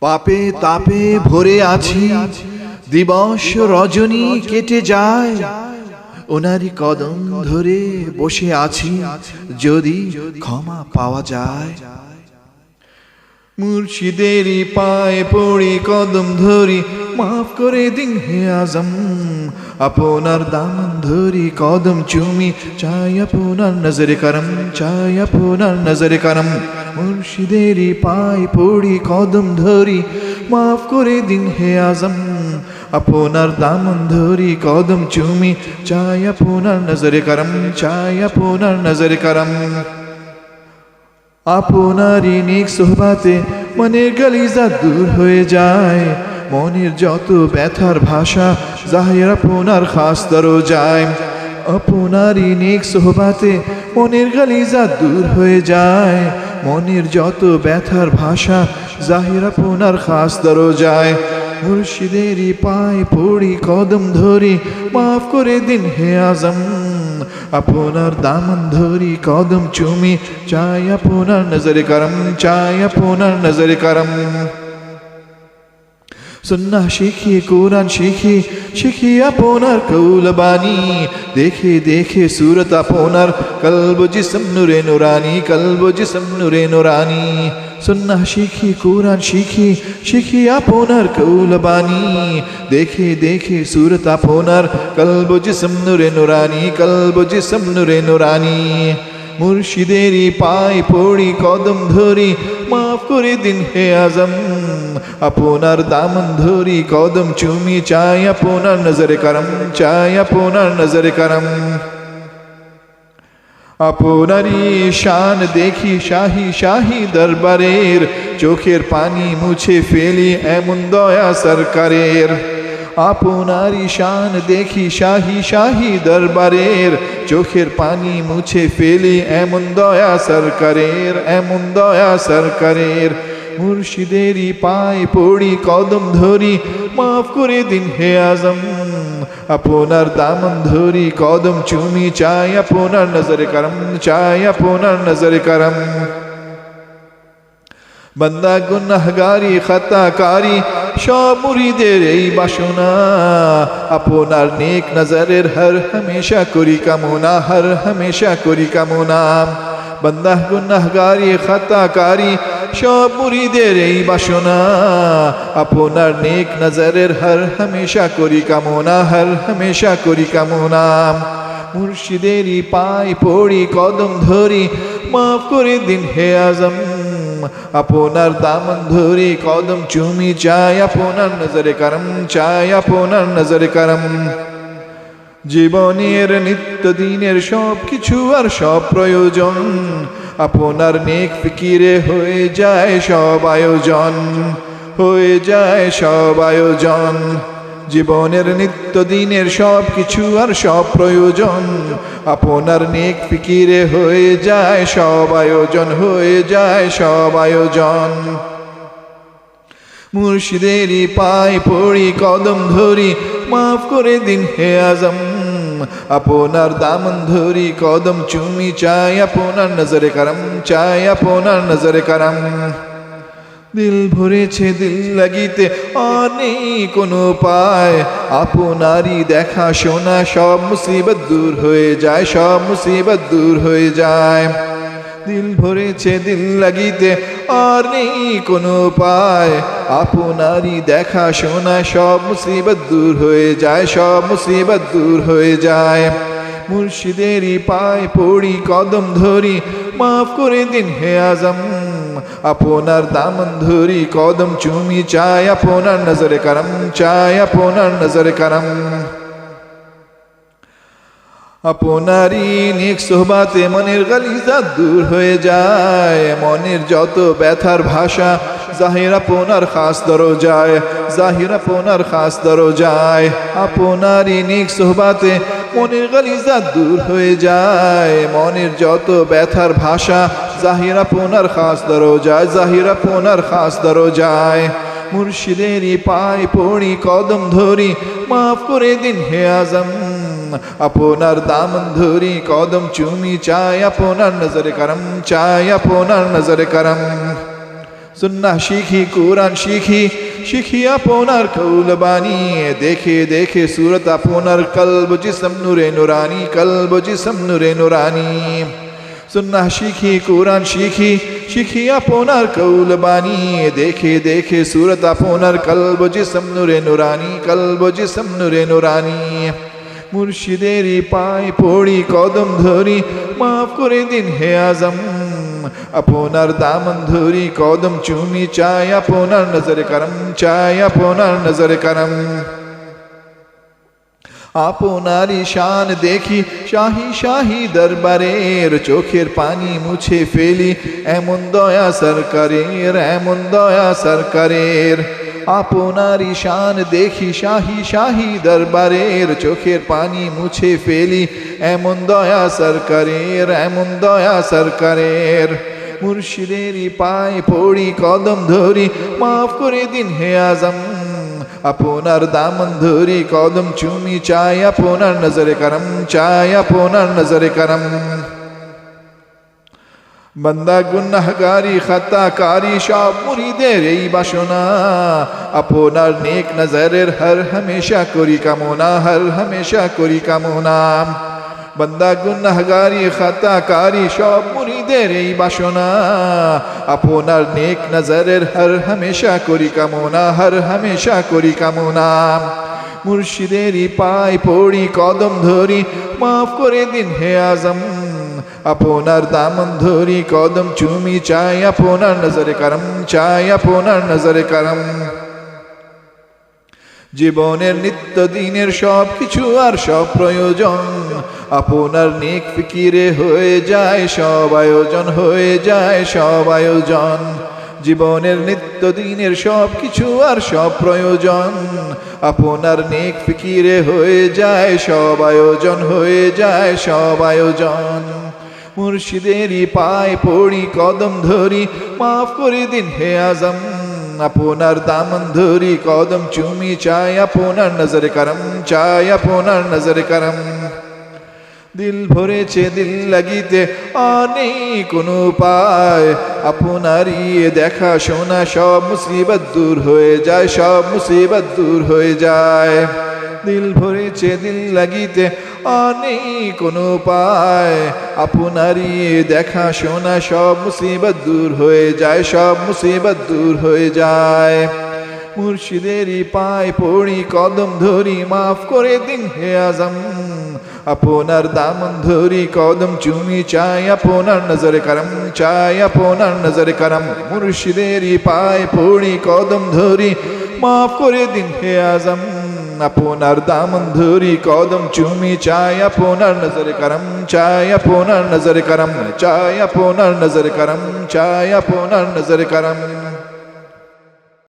পাপে তাপে ভরে আছি। দিবস রজনী কেটে যায়। ওনারই কদম ধরে বসে আছি। যদি ক্ষমা পাওয়া যায়। মুর্শিদেরই পায়ে পড়ি, কদম ধরি। মাফ করে দিন হে আজম আপনার দামন ধরি কদম চুমি চাই আপনার নজরে করম চাই আপনার নজরে করম মুর্শিদেরই পায়ে পড়ি কদম ধরি মাফ করে দিন হে আজম আপনার দামন ধরি কদম চুমি চাই আপনার নজরে করম চাই আপনার নজরে করম আপনারই নিক সোহবাতে মনের গালিজা দূর হয়ে যায় মনের যত ব্যথার ভাষা জাহির আপনার খাস দরো যায় আপনারই নিক সোহবাতে মনের গালিজা দূর হয়ে যায়। মনের যত ব্যথার ভাষা জাহির আপনার খাস দরো যায় মুর্শিদেরই পায়ে পড়ি কদম ধরি, মাফ করে দিন হে আজম। আপনার দামন ধরি কদম চুমি, চাই আপনার নজরে করম চাই আপনার নজরে করম সুন্না শিখি কোরআন শিখি শিখি আপনার কৌলবানি দেখে দেখে সুরত আপনার কলব জিসম নুরে নুরানি কলব জিসম নুরে নুরানি সুন্না শিখি কোরআন শিখি শিখি আপনার কৌলবানি দেখে দেখে সুরত আপনার কলব জিসম নুরে নুরানি কলব জিসম নুরে নুরানি মুর্শিদেরই পায়ে পড়ি কদম ধরি মাফ করে দিন হে আজম। আপনার দামন ধরি কদম চুমি চাই, আপনার নজরে করম চাই, আপনার নজরে করম। আপনারই শান দেখি শাহি শাহি দরবারের, চোখের পানি মুছে ফেলি এমন দয়া সরকারের। আপনারই শান দেখি শাহি শাহি দরবারের চোখের পানি মুছে ফেলি এমন দয়া সরকারের এমন দয়া সরকারের মুর্শিদেরই পায়ে পড়ি কদম ধরি মাফ করে দিন হে আজম আপনার দামন ধরি কদম চুমি চাই আপনার নজরে করম চাই আপনার নজরে করম বন্দা গুনাহগারি খতাকারি সব মুরিদের এই বাসনা। আপনার নেক নজরের হর হমেশা করি কামনা, হর হমেশা করি কামনা। বন্দা গুনাহগারি খতাকারি সব মুরিদের এই বাসনা। আপনার নেক নজরের হর হমেশা করি কামনা, হর হমেশা করি কামনা। মুর্শিদেরই পায়ে পড়ি, কদম ধরি, মাফ করে দিন হে আজম। আপনার দামন ধরি কদম চুমি চাই, আপনার নজরে করম চাই, আপনার নজরে করম। জীবনের নিত্য দিনের সব কিছু আর সব প্রয়োজন, আপনার নেক ফিকিরে হয়ে যায় সব আয়োজন, হয়ে যায় সব আয়োজন। জীবনের নিত্য দিনের সব কিছু আর সব প্রয়োজন। আপনার নেক ফিকিরে হয়ে যায়, সব আয়োজন হয়ে যায়, সব আয়োজন। মুর্শিদেরই পায়ে পড়ি, কদম ধরি, মাফ করে দিন হে আজম। আপনার দামন ধরি, কদম চুমি চাই, আপনার নজরে করম চাই, আপনার নজরে করম। দিল ভরেছে দিল লাগিতে অনেক কোনো পায় আপনারই দেখা শোনা সব মুসিবত দূর হয়ে যায়, সব মুসিবত দূর হয়ে যায়। দিল ভরেছে দিল লাগিতে আর নেই কোনো পায় আপনারই দেখা শোনা সব মুসিবত দূর হয়ে যায়, সব মুসিবত দূর হয়ে যায়। মুর্শিদেরই পায় পড়ি, কদম ধরি, মাফ করে দিন হে আজম। আপনার দামন ধরি, কদম চুমি চাই, আপনার নজরে করম চাই, আপনার নজরে করম। আপনারই নিক সোহবাতে মনের গালিজা দূর হয়ে যায়, মনের যত ব্যথার ভাষা, জাহির আপনার খাস দরো যায় জাহির আপনার খাস দরো যায় আপনারই নিক সোহবাতে মনের গালিজা দূর হয়ে যায়, মনের যত ব্যথার ভাষা জাহির আপনার খাস দরো যায় জাহির আপনার খাস দরো যায় মুর্শিদেরই পায়ে পড়ি, কদম ধরি, মাফ করে দিন হে আজম। আপনার দামন ধরি, কদম চুমি চাই, আপনার নজরে করম চাই, আপনার নজরে করম সুন্নাহ শিখি, কোরআন শিখি শিখি আপনার কৌল বানিয়ে দেখে দেখে সুরত আপনার কলব, জিসম নুরে নুরানি, কলব, জিসম নুরে নুরানি। সুন্নাহ শিখি, কোরআন শিখি শিখি আপনার কৌল বানিয়ে, দেখে দেখে সুরত আপনার কলব, জিসম নুরে নুরানি, কলব, জিসম নুরে নুরানি। মুর্শিদেরই পায় পড়ি, কদম ধরি, মাফ করে দিন হে আজম। আপনার দামন ধরি, কদম চুমি চাই, আপনার নজর করম চাই, আপনার নজর করম আপনারই শান দেখি শাহি শাহি দরবারের চোখের পানি মুছে ফেলি এমন দয়া সরকারের এমন দয়া সরকারের আপনারই শান দেখি শাহি শাহি দরবারের চোখের পানি মুছে ফেলি এমন দয়া সরকারের এমন দয়া সরকারের মুর্শিদেরই পায়ে পড়ি কদম ধরি মাফ করে দিন হে আজম আপনার দামন ধরি কদম চুমি চাই, আপনার নজরে করম চাই, আপনার নজরে করম। বন্দা গুন্নাহগারি খাতাকারি, সব মুরিদের এই বাসনা। আপনার নেক নজরের হর হমেশা করি কামনা, হর হমেশা করি কামনা। বন্দা গুন্নাহগারি খাতাকারি, সব মুরিদের এই বাসনা। আপনার নেক নজরের হর হমেশা করি কামনা, হর হমেশা করি কামনা। মুর্শিদেরই পায় পড়ি, কদম ধরি, মাফ করে দিন হে আজম। আপনার দামন ধরি, কদম চুমি চাই, আপনার নজরে করম চাই, আপনার নজরে করম। জীবনের নিত্য দিনের সব কিছু আর সব প্রয়োজন। আপনার নেক ফিকিরে হয়ে যায় সব আয়োজন হয়ে যায় সব আয়োজন জীবনের নিত্য দিনের সব কিছু আর সব প্রয়োজন। আপনার নেক ফিকিরে হয়ে যায় সব আয়োজন হয়ে যায় সব আয়োজন মুর্শিদেরই পায় পড়ি কদম ধরি, মাফ করে দিন হে আজম। আপনার দামন ধরি কদম চুমি, চাই আপনার নজর করম চাই আপনার নজর করম দিল ভরেছে, দিল লাগিতে অনেক কোনো পায় আপনারই দেখা শোনা সব মুসিবত দূর হয়ে যায়, সব মুসিবত দূর হয়ে যায়। দিল ভরেছে, দিল লাগিতে অনেক কোনো পায় আপনারই দেখা শোনা সব মুসিবত দূর হয়ে যায়, সব মুসিবত দূর হয়ে যায়। মুর্শিদেরই পায় পড়ি, কদম ধরি, মাফ করে দিন হে আজম। আপনার দামন ধরি কদম চুমি চাই আপনার নজরে করম চাই আপনার নজরে করম মুর্শিদেরই পায় পড়ি কদম ধরি মাফ করে দিন হে আজম আপনার দামন ধরি কদম চুমি চাই আপনার নজরে করম চাই আপনার নজরে করম চাই আপনার নজরে করম চাই আপনার নজরে করম